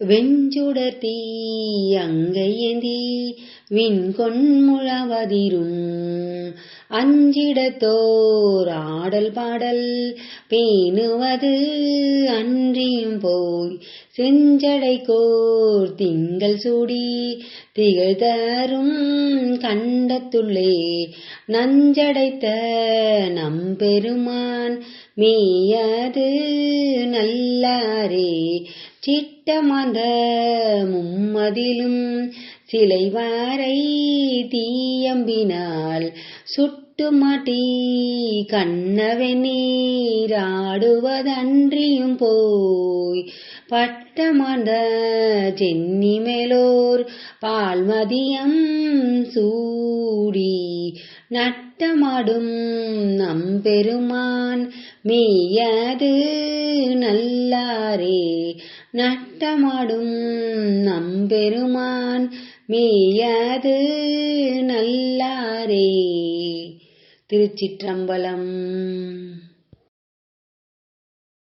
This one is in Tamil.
வெஞ்சுடர் தீ அங்கையேந்தி விண்கொன்முழவதிரும் அஞ்சிடத்தோர் ஆடல் பாடல் பேணுவது அன்றியும் போய். செஞ்சடை கோர் திங்கள் சூடி திகழ்தரும் கண்டத்துள்ளே. நஞ்சடைத்த நம்பெருமான் மேயது நல்லாரே சிட்டமந்த மும்மதிலும் சிலைவாரை தீயம்பினால் சுட்டுமாட்டி கண்ணவெநீராடுவதன்றியும் போய் பட்டமந்த சென்னிமேலோர் பால்மதியம் சூடி நட்டமாடும் நம் பெருமான் மேயது நல்லாரே. நட்டமாடும் நம்பெருமான் மேயது நல்லாரே. திருச்சிற்றம்பலம்